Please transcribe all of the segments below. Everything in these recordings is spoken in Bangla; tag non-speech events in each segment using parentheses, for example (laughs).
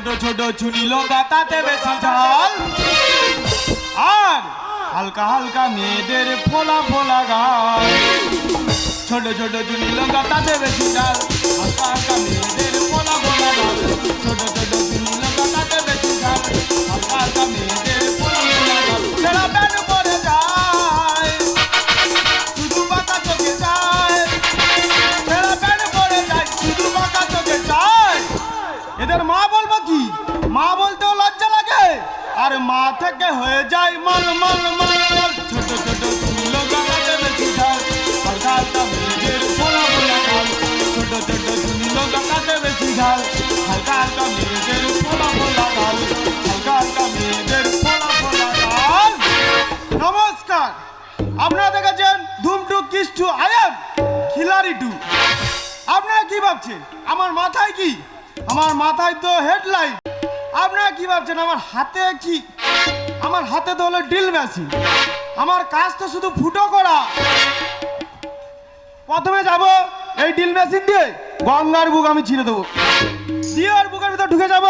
ছোট ছোট চুনি লোকাতাতে বেশি ঝাল। আর হালকা হালকা মেয়েদের ফোলা ফোলা গাল। ছোট ছোট চুনি লোকাতাতে বেশি ঝাল। হালকা হালকা মেয়েদের ফোলা ফোলা গাল। ছোট ছোট চুনি লোকাতাতে বেশি ঝাল। হালকা হালকা মেয়েদের ফোলা ফোলা গাল। ছেঁড়া প্যান্ট পরে যায়। শুধু বাঁকা চোখে যায়। এদের মা বলব কি? মা বলতেও লজ্জা লাগে। আর মা থেকে হয়ে যায় মাল মাল মাল ছোট ছোট নমস্কার। আপনারা দেখেছেন ধুমটু কিস্টু আয়াম খিলারি টু। আপনারা কি ভাবছেন? আমার মাথায় কি? আমার মাথায় তো হেডলাইট আপনারা কি ভাবছেন, আমার হাতে কি? আমার হাতে তো হলো ড্রিল মেশিন আমার কাজ তো শুধু ফুটো করা। প্রথমে যাব এই ড্রিল মেশিন দিয়ে গঙ্গার বুক আমি ছিঁড়ে দেবো। দিয়ে বুকের ভিতর ঢুকে যাব।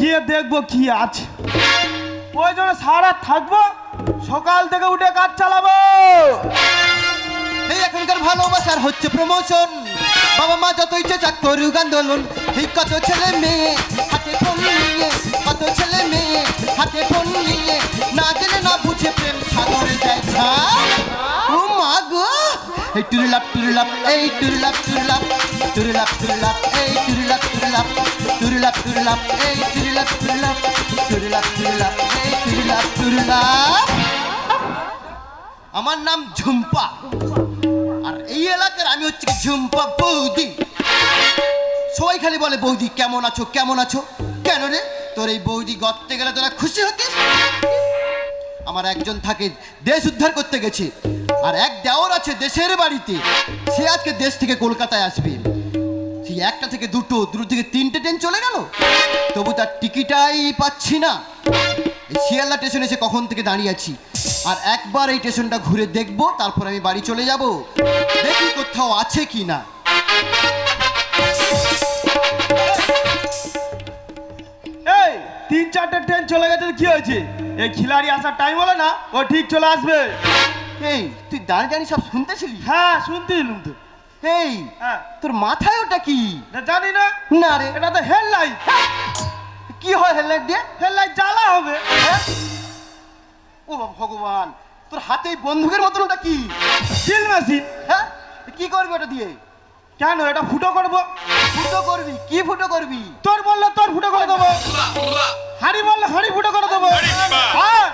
গিয়ে দেখব কি আছে। ওই জন্য সারা থাকব, সকাল থেকে উঠে কাজ চালাবো। এই এখনকার ভালোবাসার হচ্ছে প্রমোশন বাবা মা যত ইচ্ছে চাক করুক আন্দোলন কত ছেলে মেয়ে হাতে ফোন নিয়ে কত ছেলে মেয়ে হাতে ফোন নিয়ে না জেনে না বুঝে প্রেম সাগরে যায়। ও মা গো এই টুরুলাপ টুরুলাপ এই টুরুলাপ টুরুলাপ টুরুলাপ টুরুলাপ এই টুরুলাপ টুরুলাপ টুরুলাপ টুরুলাপ এই টুরুলাপ টুরুলাপ টুরুলাপ টুরুলাপ এই টুরুলাপ টুরুলাপ আমার নাম ঝুম্পা এই এলাকার আমি হচ্ছে ঝুম্পা বৌদি। সবাই খালি বলে, বৌদি, কেমন আছো? কেমন আছো? কেন রে? তোর এই বৌদি গর্তে গেলে তোরা খুশি হতিস? আমার একজন থাকে, দেশ উদ্ধার করতে গেছে। আর এক দেওর আছে দেশের বাড়িতে। সে আজকে দেশ থেকে কলকাতায় আসবে। সেই একটা থেকে দুটো দুটো থেকে তিনটে ট্রেন চলে গেল। তবু তার টিকিটাই পাচ্ছি না। এই শিয়ালদা স্টেশনে এসে কখন থেকে দাঁড়িয়ে আছি? আর একবার এই স্টেশনটা ঘুরে দেখব তারপর আমি বাড়ি চলে যাব। দেখি কোথাও আছে কি না এই তিন চারটে ট্রেন চলে গেছে কি হয়েছে? এই খিলাড়ি আসার টাইম হলো না ও ঠিক চলে আসবে। এই তুই দাঁড়িয়ে দাঁড়িয়ে সব শুনতেছিলি? হ্যাঁ শুনতেছিলাম তো। এই হ্যাঁ। তোর মাথায় ওটা কি? জানি না। না রে। এটা তো হেডলাইট হেলমেট দিয়ে হেডলাইট জ্বালা হবে হ্যাঁ? ও ভগবান তোর হাতে বন্দুকের মতন ওটা কি? ড্রিল মেশিন হ্যাঁ? কি করবি ওটা দিয়ে? কেন এটা ফুটো করব? ফুটো করবি? কি ফুটো করবি? তোর বললে তোর ফুটো করে দেবো। হাড়ি বললে হাড়ি ফুটো করে দেবো। আর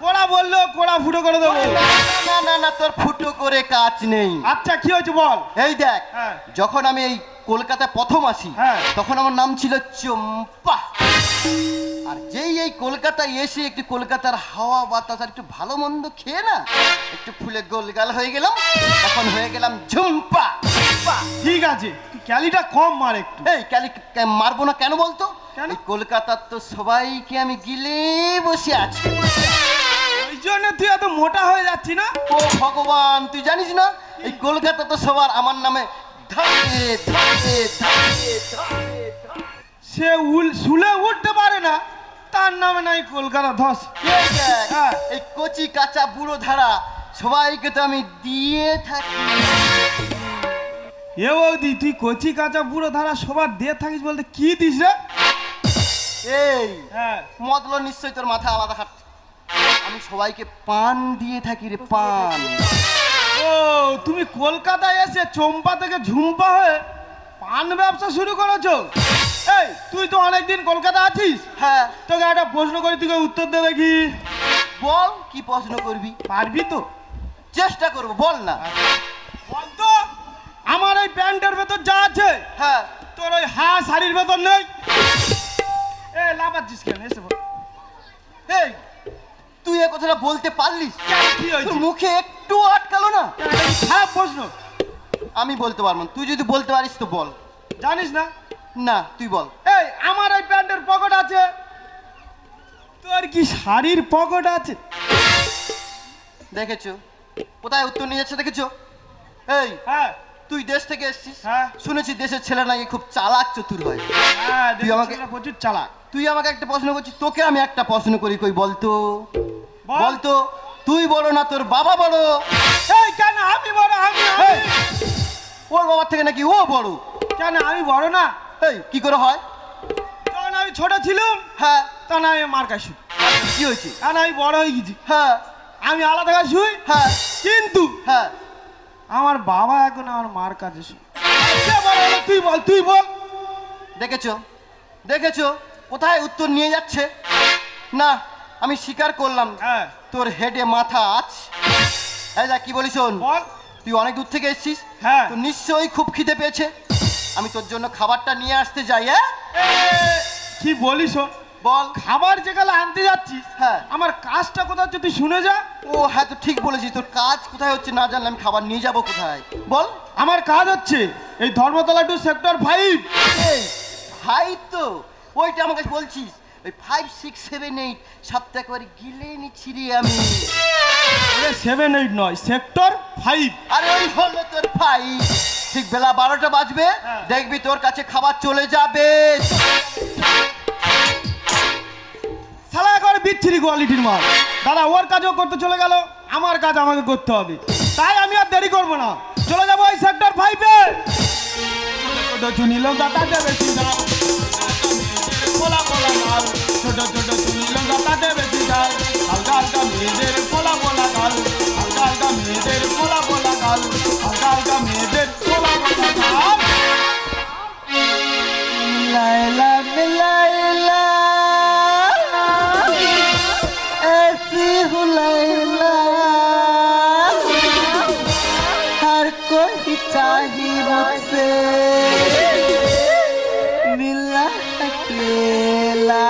কোড়া বলল কোড়া ফুটো করে দেবো। না না না না তোর ফুটো করে কাজ নেই। আচ্ছা কি হয়েছে বল? এই দেখ হ্যাঁ। যখন আমি এই কলকাতায় প্রথম আসি হ্যাঁ। তখন আমার নাম ছিল চম্পা। আর যেই এই কলকাতায় এসে একটু কলকাতার হাওয়া বাতাস আর একটু ভালো মন্দ খেয়ে না একটু ফুলে গোলগাল হয়ে গেলাম তখন হয়ে গেলাম ঝুম্পা! ঠিক আছে তুই ক্যালিটা কম মার একটু। এই ক্যালি মারবো না কেন বলতো? এই কলকাতার তো সবাইকে আমি গিলে বসে আছি। ওই জন্য তুই এত মোটা হয়ে যাচ্ছি না? ও ভগবান তুই জানিস না? এই কলকাতা তো সবার আমার নামে ধারে ধারে সে উল শুলে উঠতে পারে না। তার নামে নাই কলকাতা ধস। এই কচি কাঁচা বুড়ো ধারা সবাইকে তো আমি দিয়ে থাকি। এ বৌদি তুই কচি কাঁচা বুড়ো ধারা সবার দিয়ে থাকিস বলতে কি দিস রে? এই হ্যাঁ। মদলো নিশ্চয়ই তোর মাথা আলাদা খাট আমি সবাইকে পান দিয়ে থাকি রে পান। ও তুমি কলকাতায় এসে চম্পা থেকে ঝুম্পা হয়ে পান ব্যবসা শুরু করেছ? এই তুই তো অনেকদিন কলকাতা আছিস। হ্যাঁ। তোকে একটা প্রশ্ন করি তুই উত্তর দে দেখি বল কি প্রশ্ন করবি? পারবি তো। চেষ্টা করব বল না। বল তো আমার এই প্যান্টের ভেতর যা আছে হ্যাঁ। তোর ওই হা শাড়ির ভেতর নেই। এ লাফাচ্ছিস কেন? এসে বল। এই তুই এ কথাটা বলতে পারলিস? কি তোর মুখে একটু আটকালো না? খারাপ প্রশ্ন। আমি বলতে পারব না। তুই যদি বলতে পারিস তো বল। জানিস না? না তুই বল। এই আমার এই প্যান্টের পকেট আছে। তোর কি শাড়ির পকেট আছে? দেখেছ? কোথায় উত্তর নিয়ে যাচ্ছে দেখেছ? এই হ্যাঁ। তুই দেশ থেকে এসেছিস? হ্যাঁ। শুনেছি দেশের ছেলে নাকি খুব চালাক চতুর হয়। হ্যাঁ তুই আমাকে- প্রচুর চালাক। তুই আমাকে একটা প্রশ্ন করছিস তোকে আমি একটা প্রশ্ন করি কই বলতো? বল। বলতো তুই বড় না তোর বাবা বড় এই কেন আমি বড় আমি? ওর বাবার থেকে নাকি ও বড়? কেন আমি বড় না? এই কি করে হয়? যখন আমি ছোট ছিলাম হ্যাঁ। তখন আমি মার কাছে কি হয়েছে? এখন আমি বড় হয়ে গেছি। হ্যাঁ। আমি আলাদা কাছে হ্যাঁ। কিন্তু হ্যাঁ। আমার বাবা এখন আমার মার কাছে? তুই বল তুই বল। দেখেছ? দেখেছ? কোথায় উত্তর নিয়ে যাচ্ছে? না আমি স্বীকার করলাম হ্যাঁ। তোর হেডে মাথা আছে যা কি বলিস বল। তুই অনেক দূর থেকে এসেছিস। হ্যাঁ। তো নিশ্চয়ই খুব খিদে পেয়েছে। আমি তোর জন্য খাবারটা নিয়ে আসতে যাই হ্যাঁ? কি বলিস? বল। খাবার যেখানে আনতে যাচ্ছিস হ্যাঁ। আমার কাজটা কোথাও তুই শুনে যা। ও হ্যাঁ তো ঠিক বলেছিস। তোর কাজ কোথায় হচ্ছে না জানলে আমি খাবার নিয়ে যাব কোথায়? বল। আমার কাজ হচ্ছে এই ধর্মতলা টু সেক্টর ফাইভ এই ভাই তো? ওইটা আমাকে বলছিস। ওই ফাইভ সিক্স সেভেন এইট সপ্তাহ একবারে গিলে নিচ্ছি রে আমি। সেভেন এইট নয় সেক্টর ফাইভ আরে ওই হলো তোর ভাই ঠিক বেলা বারোটা বাজবে। হ্যাঁ। দেখবি তোর কাছে খাবার চলে যাবে। বিচ্ছিরি কোয়ালিটির মাল। দাদা, ওর কাজও করতে চলে গেল, আমার কাজ আমাকে করতে হবে। তাই আমি আর দেরি করব না। চলে যাব ওই সেক্টর ফাইভে ছোট ছোট ছোট হালকা মেয়েদের মেয়েদের হালকা মেয়েদের कोई चाहिए मुझसे मिला अकेला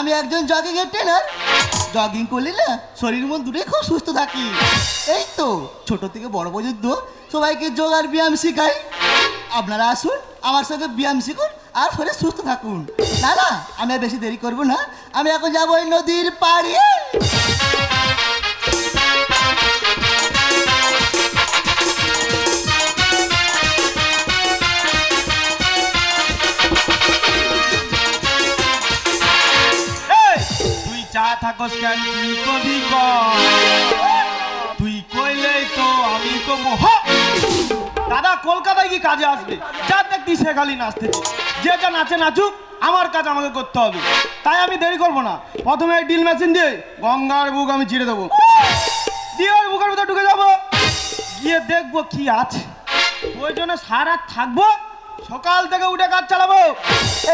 আমি একজন জগিং এর ট্রেনার জগিং করলে না, শরীর মন দুটোই খুব সুস্থ থাকি। এই তো, ছোট থেকে বড় পর্যন্ত সবাইকে যোগ আর ব্যায়াম শেখাই। আপনারা আসুন, আমার সঙ্গে ব্যায়াম শিখুন আর শরীর সুস্থ থাকুন। না না, আমি আর বেশি দেরি করব না। আমি এখন যাব ওই নদীর পাড়ে। থাকস কেন? তুই কবি ক তুই কইলেই তো আমি কব দাদা, কলকাতায় কি কাজে আসবে? যার দেখতি সে খালি নাচতেছে। যে যা নাচে নাচুক, আমার কাজ আমাকে করতে হবে। তাই আমি দেরি করব না। প্রথমে এই ডিল মেশিন দিয়ে গঙ্গার বুক আমি চিড়ে দেবো। দিয়ে ওর বুকের ভিতরে ঢুকে যাব। গিয়ে দেখব কি আছে। ওই জন্য সারা থাকব, সকাল থেকে উঠে কাজ চালাবো।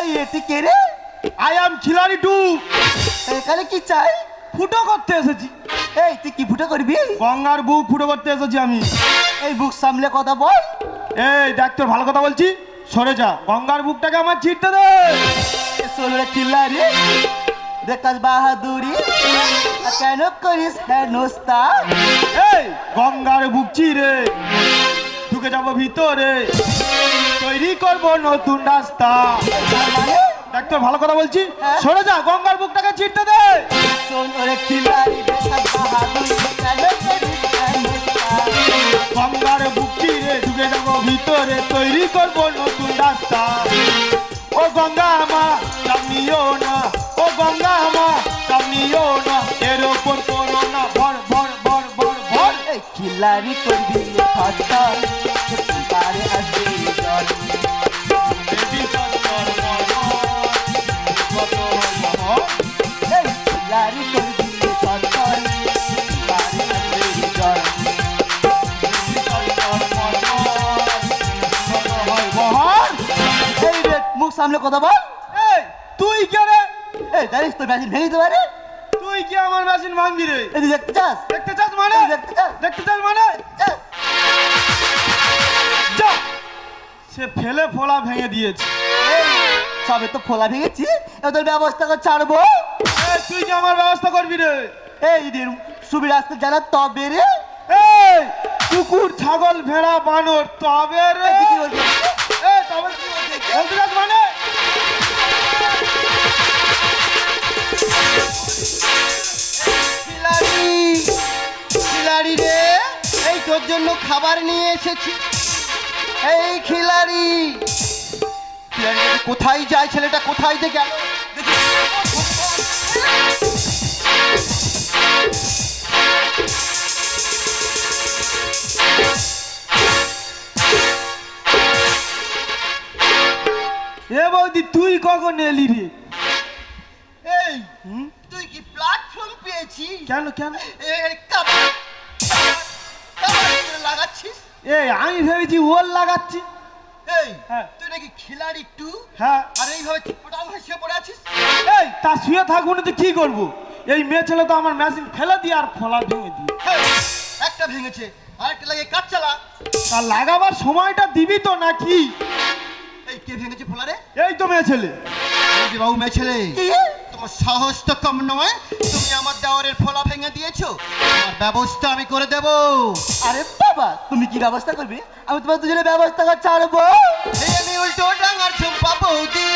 এই এটি কে রে? আই অ্যাম খিলাড়ি টু। এখানে কি চাই? ফুটো করতে এসেছি। এই তুই কি ফুটো করবি? গঙ্গার বুক ফুটো করতে এসেছি আমি। এই বুক সামলে কথা বল। এই দেখ তোর ভালো কথা বলছি। সরে যা গঙ্গার বুকটাকে আমার ছিটতে দে। সোলরে চিল্লারি দেখাস বাহাদুরি কেন করিস হেনস্তা এই গঙ্গার বুক চিরে ঢুকে যাব ভিতরে। তৈরি করব নতুন রাস্তা। দেখ তোর ভালো কথা বলছি? হ্যাঁ? সরে যা গঙ্গার বুকটাকে ছিটতে দে। গঙ্গার বুক চিরে ঢুকে যাব ভিতরে তৈরি করব নতুন রাস্তা। কথা বল। এই তুই কে রে? এই জানিস তোর মেশিন ভেঙে দিতে পারে। তুই কি আমার মেশিন ভাঙবি রে? এই তুই দেখতে চাস? দেখতে চাস মানে? দেখতে চাস? দেখতে চাস মানে? যা। সে ফেলে ফোলা ভেঙে দিয়েছে। সবে তো ফোলা ভেঙেছি এবার তোর ব্যবস্থা করে ছাড়বো। এই তুই কি আমার ব্যবস্থা করবি রে? এই রে সুবি রাস্তা জানা তবে রে। এই কুকুর ছাগল ভেড়া বানর তবে রে। কি বলছিস? এই তবে কি বলতে চাস মানে তোর জন্য খাবার নিয়ে এসেছি। এই খিলাড়ি। কোথায় যায় ছেলেটা? কোথায় যে গেল? এ বৌদি তুই কখন এলি রে? এই তুই কি প্ল্যাটফর্ম পেয়েছিস? কেন কেন? এই আমি ভেবেছি ওর লাগাচ্ছি। এই হ্যাঁ। তুই নাকি খিলাড়ি টু? হ্যাঁ। আর এইভাবে চিপটাং হয়ে পড়ে আছিস? এই তা শুয়ে থাকব না তো কি করব? এই মেয়ে ছেলে তো আমার মেশিন ফেলে দিয়ে আর ফলা ভেঙে দিয়ে। একটা ভেঙেছে আরেকটা লাগে কাজ চালা। তা লাগাবার সময়টা দিবি তো নাকি? এই কে ভেঙেছে ফোলারে? এই তো মেয়ে ছেলে। এই যে বাবু মেয়ে ছেলে তোমার সাহস তো কম নয় আমার ফলা ভেঙে দিয়েছ? আমার ব্যবস্থা আমি করে দেব। আরে বাবা তুমি কি ব্যবস্থা করবে? আমি তোমার দুজনের ব্যবস্থা করে ছাড়বো এই আমি উল্টো ডাঙার ঝুম্পা বৌদি।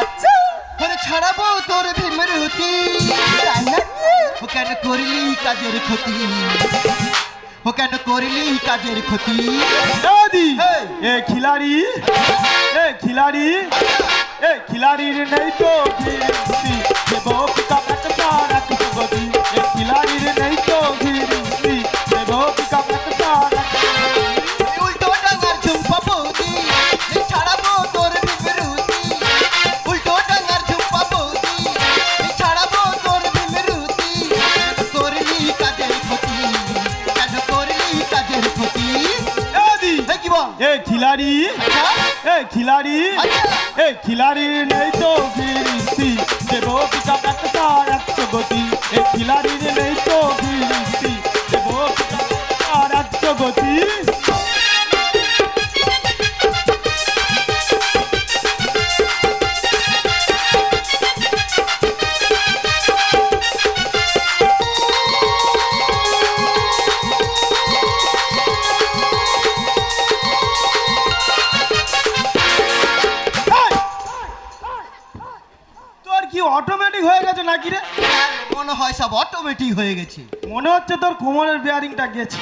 আচ্ছা। করে ছাড়াবো তোর ভীমের হতি ও কেন করলি কাজের ক্ষতি? ও কেন করলি কাজের ক্ষতি? দাদি। এ খিলাড়ি এ খিলাড়ি এ খিলাড়ির নেই তো খিলাড়ি? এই এ খিলাড়ির নাকি রে? মনে হয় সব অটোমেটিক হয়ে গেছে। মনে হচ্ছে তোর কোমরের বিয়ারিংটা গেছে।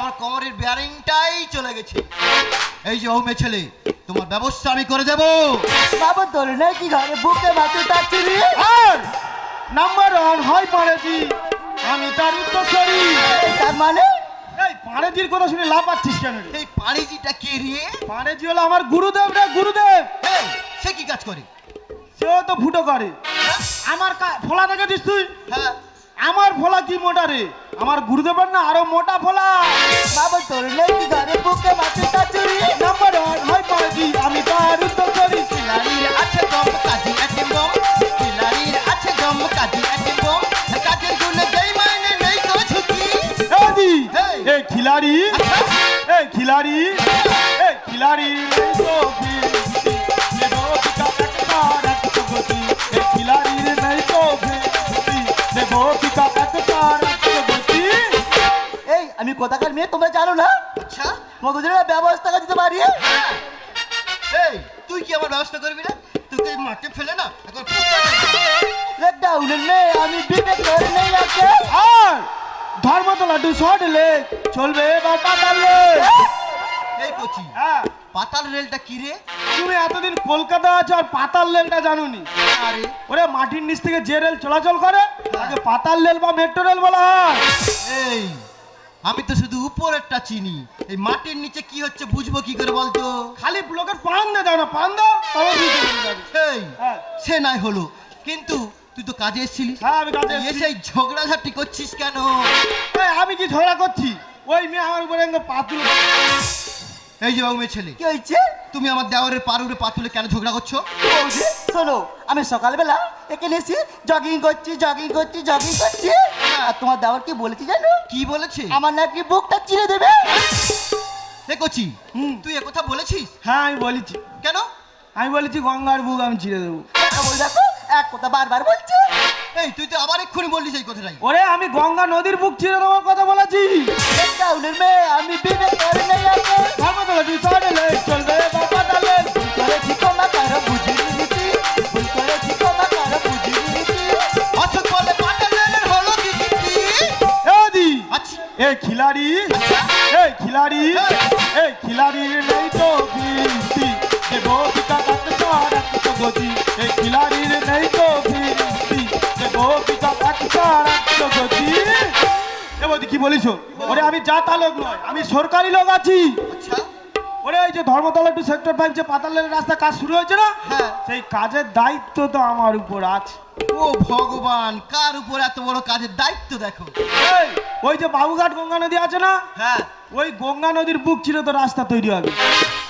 আমার কোমরের বেয়ারিংটাই চলে গেছে। এই যে ওমে ছেলে তোমার ব্যবস্থা আমি করে দেব। বাবা তোর নাকি ঘরে বুকে তাচ্ছি আর! নাম্বার ওয়ান হয় পাড়েজি। আমি তার উত্তরসরি। এই তার মানে? এই পাড়েজির কথা শুনে লাভ পাচ্ছিস কেন এই পানিজিটা কে রে? পাড়েজি হলো আমার গুরুদেব রে গুরুদেব। সে কি কাজ করে? সেও তো ফুটো করে। আমার কা- ফোলা দেখেছিস তুই? হ্যাঁ। আমার ফোলা কি মোটা রে? আমার গুরুদেবের না আরও মোটা ফোলা? বাবা তোর নাকি ঘরে বুকে মাথু তাচ্ছি নাম্বার ওয়ান হয় পাড়েজি আমি তার উত্তরসরি খিলাড়ির আছে দম কাজী এটিম বম খিলাড়ির আছে দম কাজী এটিম বম কাজের গুণে যেই মাইনে নেই তো ঝুঁকি। এদি খিলাড়ি আচ্ছা। খিলাড়ি খিলাড়ি। কোথাকার মেয়ে তোমরা জানো না? আচ্ছা। তোমার ব্যবস্থা করে দিতে পারি? এই তুই কি আমার ব্যবস্থা করবি না? তোকে মাঠে ফেলে না? এখন লকডাউনের মেয়ে আমি বিবেক করে নেই আছে আর ধর্মতলা টু শর্ট চলবে এবার পাতাল লেক এই কচি হ্যাঁ। পাতাল রেলটা কি রে? তুমি এতদিন কলকাতা আছো আর পাতাল রেলটা জানুনি। আরে। ওরে মাটির নিচ থেকে যে রেল চলাচল করে তাকে পাতাল রেল বা মেট্রো রেল বলা হয়। এই আমি তো শুধু উপরেরটা চিনি। এই মাটির নিচে কি হচ্ছে বুঝব কি করে বলতো? খালি লোকের পান দে যাও না পান দাও এই হ্যাঁ। সে নাই হলো। কিন্তু তুই তো কাজে এসেছিলিস হ্যাঁ আমি কাজে এসে। এই ঝগড়াঝাটি করছিস কেন? আমি কি ঝগড়া করছি? ওই মেয়ে আমার উপরে পাতুল। এই যে বাবু মেয়ে ছেলে। কি হয়েছে? তুমি আমার দেওয়ারের পার উড়ে পা কেন ঝগড়া করছ? শোনো আমি সকালবেলা এখানে এসে জগিং করছি জগিং করছি জগিং করছি। আর তোমার দেওয়ার কি বলেছি জানো? কি বলেছে? আমার নাকি বুকটা চিরে দেবে। হুম। তুই একথা বলেছিস? হ্যাঁ আমি বলেছি। কেন? আমি বলেছি গঙ্গার বুক আমি দেবো। দেখো এক কথা বারবার বলছে। এই তুই তো আবার এক্ষুনি বললি সেই কথাটাই। ওরে আমি গঙ্গা নদীর বুক ছিঁড়ে দেওয়ার কথা বলেছি। টাউনের মেয়ে আমি বিবে করে নেই শহরে লেট চলবে বাবা আচ্ছা এ খিলাড়ি এ খিলাড়ি এ খিলাড়ির নেই তো ফিরতি যে গোপিকা কাটতে রাখতো গজি। এই খিলাড়ির নেই তো ফিরতি যে গোপিকা কাটতে রাখতো গতি গজি। এবার কি বলিস? ওরে, আমি জাতা লোক নয়, আমি সরকারি লোক আছি। আচ্ছা। ওরে এই যে ধর্মতলা টু সেক্টর ফাইভ যে পাতালের রাস্তা কাজ শুরু হয়েছে না? হ্যাঁ। সেই কাজের দায়িত্ব তো আমার উপর আছে। ও ভগবান কার উপর এত বড় কাজের দায়িত্ব দেখো? এই, ওই যে বাবুঘাট গঙ্গা নদী আছে না? হ্যাঁ। ওই গঙ্গা নদীর বুক ছিল তো রাস্তা তৈরি হবে।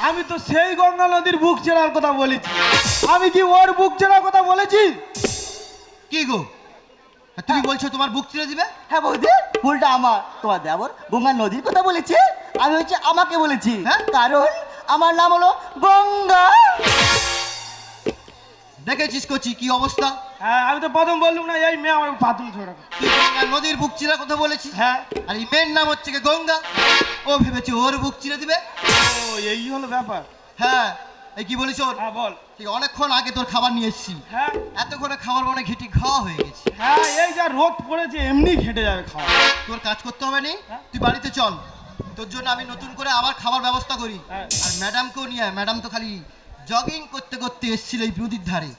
আমি তো সেই গঙ্গা নদীর বুক চেনার কথা বলেছি। আমি কি ওর বুক চেনার কথা বলেছি? কি গো? তুমি বলছো তোমার বুক ছিঁড়ে দিবে? হ্যাঁ বৌদি ভুলটা আমার তোমার দেবর গঙ্গা নদীর কথা বলেছে। আমি হচ্ছে আমাকে বলেছি। হ্যাঁ? কারণ আমার নাম হলো গঙ্গা। দেখেছিস কচি কি অবস্থা? হ্যাঁ আমি তো প্রথম বললুম না এই মেয়ে আমার বাথরুম ছোড়া নদীর বুক চিরার কথা বলেছিস? হ্যাঁ। আর এই মেয়ের নাম হচ্ছে কি গঙ্গা? ও ভেবেছে ওর বুক চিরে দিবে। ও এই হলো ব্যাপার। হ্যাঁ এই কি বলিস ওর? হ্যাঁ বল। ঠিক অনেকক্ষণ আগে তোর খাবার নিয়ে এসেছি। হ্যাঁ। এতক্ষণে খাবার মানে ঘিটি খাওয়া হয়ে গেছে। হ্যাঁ এই যা রোদ পড়েছে এমনি ঘেটে যাবে খাওয়া। তোর কাজ করতে হবে নি? হ্যাঁ। তুই বাড়িতে চল। তোর জন্য আমি নতুন করে আবার খাবার ব্যবস্থা করি। হ্যাঁ। আর ম্যাডামকেও নিয়ে আয়। ম্যাডাম তো খালি জগিং করতে করতে এসেছিল এই নদীর ধারে।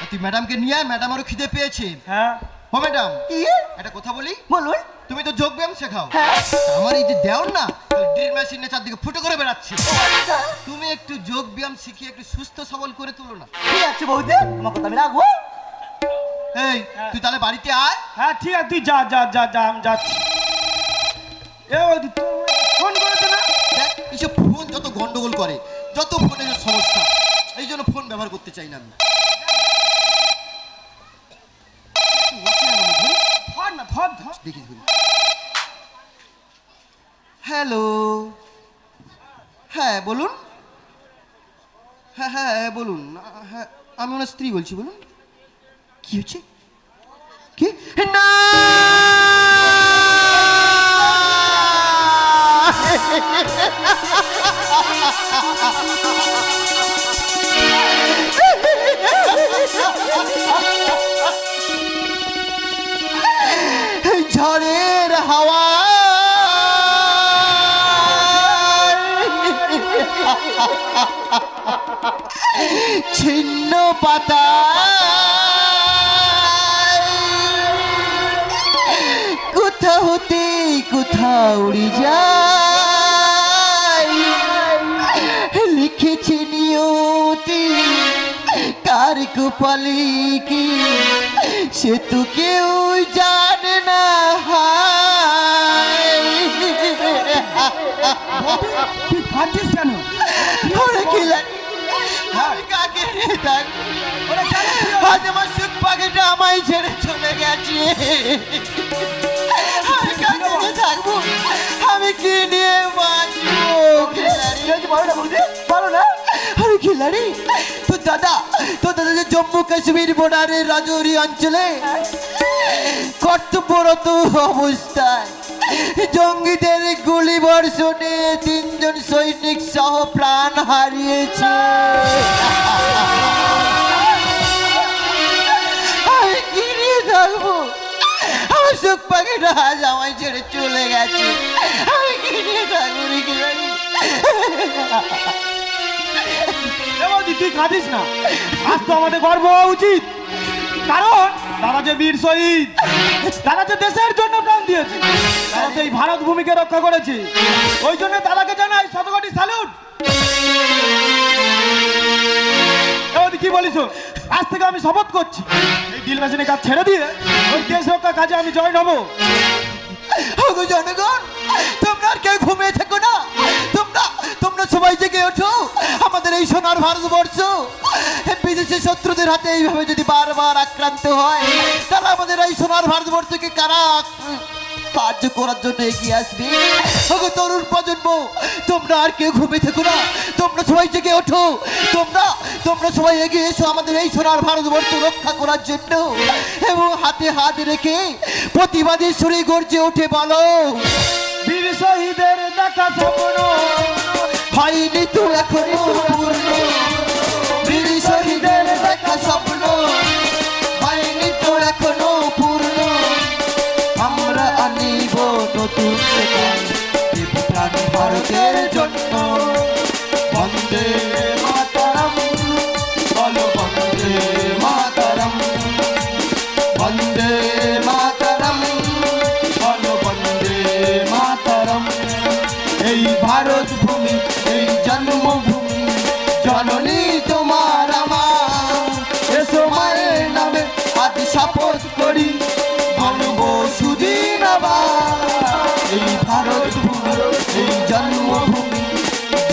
আর তুই ম্যাডামকে নিয়ে আয় ম্যাডামেরও খিদে পেয়েছে। হ্যাঁ। ও ম্যাডাম কি? একটা কথা বলি? বলুন। তুমি তো যোগ ব্যায়াম শেখাও। হ্যাঁ। আমার এই যে দেওর না ড্রিল মেশিনের চারদিকে ফুটো করে বেড়াচ্ছে। আচ্ছা, তুমি একটু যোগ ব্যায়াম শিখিয়ে একটু সুস্থ সবল করে তুলো না। ঠিক আছে বৌদি আমার কথা আমি রাখব। এই তুই তাহলে বাড়িতে আয়। হ্যাঁ ঠিক আছে তুই যা যা যা যা আমি যাচ্ছি। এ না দেখ এইসব ফোন যত গন্ডগোল করে যত ফোনের সমস্যা এই জন্য ফোন ব্যবহার করতে চাই না আমি। দেখি হ্যালো হ্যাঁ বলুন। হ্যাঁ হ্যাঁ বলুন। হ্যাঁ আমি ওনার স্ত্রী বলছি বলুন। কি হচ্ছে? কি? না! (laughs) ঝড়ের হাওয়া। ছিন্ন পাতা কোথা হতে কোথাও উড়ে যায়। কপালে কি? সে তো কেউ জানে না হায়। তুই কেন? ওরে আমি কাকে আজ আমার সুখ পাখিটা আমায় ছেড়ে চলে গেছে। আমি কাকে থাকব আমি কি নিয়ে বাঁচবো? বলো না। আরে খিলাড়ি, তোর দাদা তোর দাদা যে জম্মু কাশ্মীর বর্ডারের রাজৌরি অঞ্চলে, কর্তব্যরত অবস্থায় জঙ্গিদের গুলি বর্ষণে তিনজন সৈনিক সহ প্রাণ হারিয়েছে। থাকব আমার সুখ পাখিটা আজ ছেড়ে চলে গেছে। আমি থাকব তুই কাঁদিস আমাদের গর্ব হওয়া উচিত। কারণ তারা যে বীর শহীদ তারা যে দেশের জন্য দিয়েছে তারা ভারত ভূমিকে রক্ষা করেছে। ওই জন্য তারাকে জানাই শতকোটি স্যালুট কি বলিস আজ থেকে আমি শপথ করছি। এই ডিল মেশিনের কাজ ছেড়ে দিয়ে ওই দেশ রক্ষা কাজে আমি জয়েন হব জনগণ, তোমরা আর কেউ ঘুমিয়ে আমাদের এই ইংরেজদের হাতে এইভাবে যদি বারবার আক্রান্ত হয়, তাহলে আমাদের এই সোনার ভারতবর্ষকে কারা সাহায্য করার জন্য এগিয়ে আসবে? ওগো তরুণ প্রজন্ম, তোমরা আর কেউ ঘুমিয়ে থেকো না। তোমরা সবাই জেগে ওঠো। তোমরা তোমরা সবাই এগিয়ে এসো আমাদের এই সোনার ভারতবর্ষ রক্ষা করার জন্য। এবং হাতে হাত রেখে প্রতিবাদী সুরে গর্জে ওঠে বলো। বীর শহীদের দেখা স্বপ্ন। হয়নি তো এখন। পূর্ণ বীর শহীদের দেখা স্বপ্ন। পূর্ণ। আমরা আনিব নতুন সেখান ভারতের জন্য।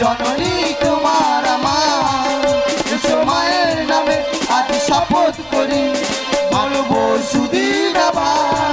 জননী তোমার আমার। সময়ের মায়ের নামে আজ শপথ করি। বলব সুদিন আবার।